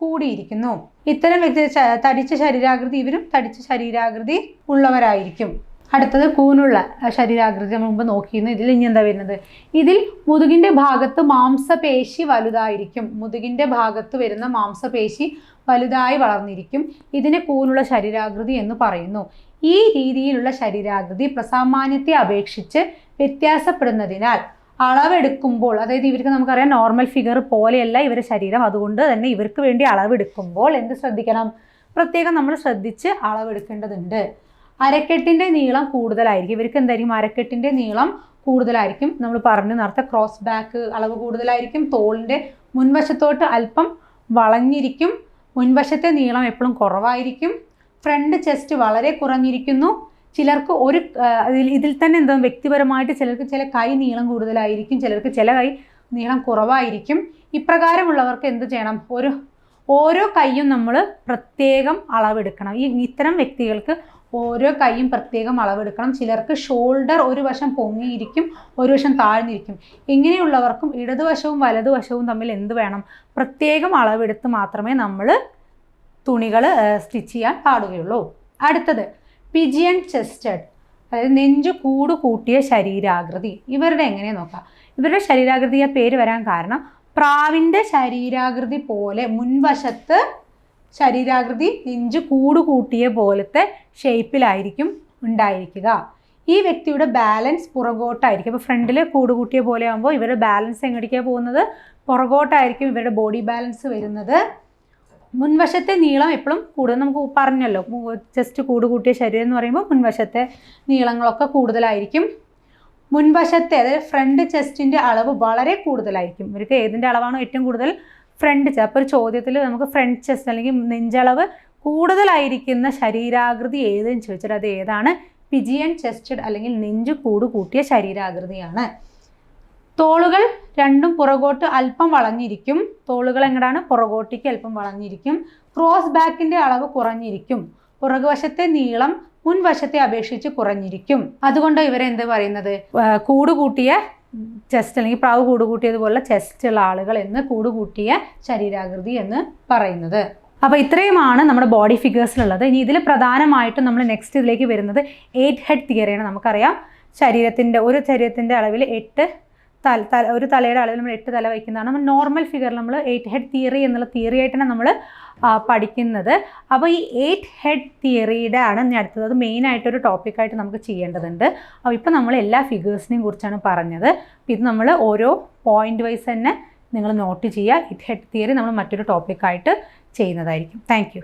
കൂടിയിരിക്കുന്നു. ഇത്തരം വ്യക്തി തടിച്ച ശരീരാകൃതി ഇവരും തടിച്ച ശരീരാകൃതി ഉള്ളവരായിരിക്കും. അടുത്തത് കൂനുള്ള ശരീരാകൃതി നമ്മൾ മുമ്പ് നോക്കിയിരുന്നു. ഇതിൽ ഇനി എന്താ വരുന്നത്? ഇതിൽ മുതുകിന്റെ ഭാഗത്ത് മാംസപേശി വലുതായിരിക്കും. മുതുകിന്റെ ഭാഗത്ത് വരുന്ന മാംസപേശി വലുതായി വളർന്നിരിക്കും. ഇതിനെ കൂനുള്ള ശരീരാകൃതി എന്ന് പറയുന്നു. ഈ രീതിയിലുള്ള ശരീരാകൃതി പ്രസാമാന്യത്തെ അപേക്ഷിച്ച് വ്യത്യാസപ്പെടുന്നതിനാൽ അളവെടുക്കുമ്പോൾ അതായത് ഇവർക്ക് നമുക്കറിയാം നോർമൽ ഫിഗർ പോലെയല്ല ഇവരുടെ ശരീരം. അതുകൊണ്ട് തന്നെ ഇവർക്ക് വേണ്ടി അളവെടുക്കുമ്പോൾ എന്ത് ശ്രദ്ധിക്കണം? പ്രത്യേകം നമ്മൾ ശ്രദ്ധിച്ച് അളവെടുക്കേണ്ടതുണ്ട്. അരക്കെട്ടിന്റെ നീളം കൂടുതലായിരിക്കും. ഇവർക്ക് എന്തായിരിക്കും? അരക്കെട്ടിന്റെ നീളം കൂടുതലായിരിക്കും. നമ്മൾ പറഞ്ഞു നേരത്തെ ക്രോസ് ബാക്ക് അളവ് കൂടുതലായിരിക്കും. തോളിന്റെ മുൻവശത്തോട്ട് അല്പം വളഞ്ഞിരിക്കും. മുൻവശത്തെ നീളം എപ്പോഴും കുറവായിരിക്കും. ഫ്രണ്ട് ചെസ്റ്റ് വളരെ കുറഞ്ഞിരിക്കുന്നു. ചിലർക്ക് ഒരു ഇതിൽ തന്നെ എന്താ വ്യക്തിപരമായിട്ട് ചിലർക്ക് ചില കൈ നീളം കൂടുതലായിരിക്കും. ചിലർക്ക് ചില കൈ നീളം കുറവായിരിക്കും. ഇപ്രകാരമുള്ളവർക്ക് എന്ത് ചെയ്യണം? ഒരു ഓരോ കൈയും നമ്മൾ പ്രത്യേകം അളവെടുക്കണം. ഈ ഇത്തരം വ്യക്തികൾക്ക് ഓരോ കൈയും പ്രത്യേകം അളവെടുക്കണം. ചിലർക്ക് ഷോൾഡർ ഒരു വശം പൊങ്ങിയിരിക്കും ഒരു വശം താഴ്ന്നിരിക്കും. ഇങ്ങനെയുള്ളവർക്കും ഇടതുവശവും വലതുവശവും തമ്മിൽ എന്ത് വേണം? പ്രത്യേകം അളവെടുത്ത് മാത്രമേ നമ്മൾ തുണികൾ സ്റ്റിച്ച് ചെയ്യാൻ പാടുകയുള്ളൂ. അടുത്തത് പിജിയൻ ചെസ്റ്റഡ് അതായത് നെഞ്ചു കൂട് കൂട്ടിയ ശരീരാകൃതി. ഇവരുടെ എങ്ങനെ നോക്കാം? ഇവരുടെ ശരീരാകൃതി ആ പേര് വരാൻ കാരണം പ്രാവിന്റെ ശരീരാകൃതി പോലെ മുൻവശത്ത് ശരീരാകൃതി നെഞ്ച് കൂട് കൂട്ടിയ പോലത്തെ ഷേപ്പിലായിരിക്കും ഉണ്ടായിരിക്കുക. ഈ വ്യക്തിയുടെ ബാലൻസ് പുറകോട്ടായിരിക്കും. അപ്പോൾ ഫ്രണ്ടിൽ കൂട് കൂട്ടിയ പോലെ ആകുമ്പോൾ ഇവരുടെ ബാലൻസ് എങ്ങോട്ടേക്കാണ് പോകുന്നത്? പുറകോട്ടായിരിക്കും ഇവരുടെ ബോഡി ബാലൻസ് വരുന്നത്. മുൻവശത്തെ നീളം എപ്പോഴും കൂടുതൽ നമുക്ക് പറഞ്ഞല്ലോ. ജസ്റ്റ് കൂട് കൂട്ടിയ ശരീരം എന്ന് പറയുമ്പോൾ മുൻവശത്തെ നീളങ്ങളൊക്കെ കൂടുതലായിരിക്കും. മുൻവശത്തെ അതായത് ഫ്രണ്ട് ചെസ്റ്റിന്റെ അളവ് വളരെ കൂടുതലായിരിക്കും. ഇവർക്ക് ഏതിന്റെ അളവാണോ ഏറ്റവും കൂടുതൽ ഫ്രണ്ട് അപ്പോൾ ഒരു ചോദ്യത്തിൽ നമുക്ക് ഫ്രണ്ട് ചെസ്റ്റ് അല്ലെങ്കിൽ നെഞ്ചളവ് കൂടുതലായിരിക്കുന്ന ശരീരാകൃതി ഏതെന്ന് ചോദിച്ചാൽ അത് ഏതാണ്? പിജിയൻ ചെസ്റ്റഡ് അല്ലെങ്കിൽ നെഞ്ചു കൂട് കൂട്ടിയ ശരീരാകൃതിയാണ്. തോളുകൾ രണ്ടും പുറകോട്ട് അല്പം വളഞ്ഞിരിക്കും. തോളുകൾ എങ്ങടാണ്? പുറകോട്ടേക്ക് അല്പം വളഞ്ഞിരിക്കും. ക്രോസ് ബാക്കിന്റെ അളവ് കുറഞ്ഞിരിക്കും. പുറകുവശത്തെ നീളം മുൻവശത്തെ അപേക്ഷിച്ച് കുറഞ്ഞിരിക്കും. അതുകൊണ്ട് ഇവരെന്ത് പറയുന്നത്? കൂടുകൂട്ടിയ കൂട് കൂട്ടിയ ചെസ്റ്റ് അല്ലെങ്കിൽ പ്രാവ് കൂട് കൂട്ടിയതുപോലുള്ള ചെസ്റ്റ് ഉള്ള ആളുകൾ എന്ന് കൂട് കൂട്ടിയ ശരീരാകൃതി എന്ന് പറയുന്നത്. അപ്പോൾ ഇത്രയുമാണ് നമ്മുടെ ബോഡി ഫിഗേഴ്സിലുള്ളത് ഇനി ഇതിൽ പ്രധാനമായിട്ടും നമ്മൾ നെക്സ്റ്റ് ഇതിലേക്ക് വരുന്നത് എയ്റ്റ് ഹെഡ് തിയറിയാണ് നമുക്കറിയാം. ശരീരത്തിന്റെ ഒരു ശരീരത്തിന്റെ അളവിൽ എട്ട് തല തല ഒരു തലയുടെ അളവിൽ നമ്മൾ എട്ട് തല വയ്ക്കുന്നതാണ്. നമ്മൾ നോർമൽ ഫിഗർ നമ്മൾ എയ്റ്റ് ഹെഡ് തിയറി എന്നുള്ള തിയറി ആയിട്ടാണ് നമ്മൾ പഠിക്കുന്നത്. അപ്പോൾ ഈ എയ്റ്റ് ഹെഡ് തിയറിയുടെ ആണ് ഞാൻ അടുത്തത്. അത് മെയിനായിട്ടൊരു ടോപ്പിക്കായിട്ട് നമുക്ക് ചെയ്യേണ്ടതുണ്ട്. അപ്പോൾ ഇപ്പോൾ നമ്മൾ എല്ലാ ഫിഗേഴ്സിനെയും കുറിച്ചാണ് പറഞ്ഞത്. ഇത് നമ്മൾ ഓരോ പോയിന്റ് വൈസ് തന്നെ നിങ്ങൾ നോട്ട് ചെയ്യുക. ഇറ്റ് ഹെഡ് തിയറി നമ്മൾ മറ്റൊരു ടോപ്പിക്കായിട്ട് ചെയ്യുന്നതായിരിക്കും. താങ്ക്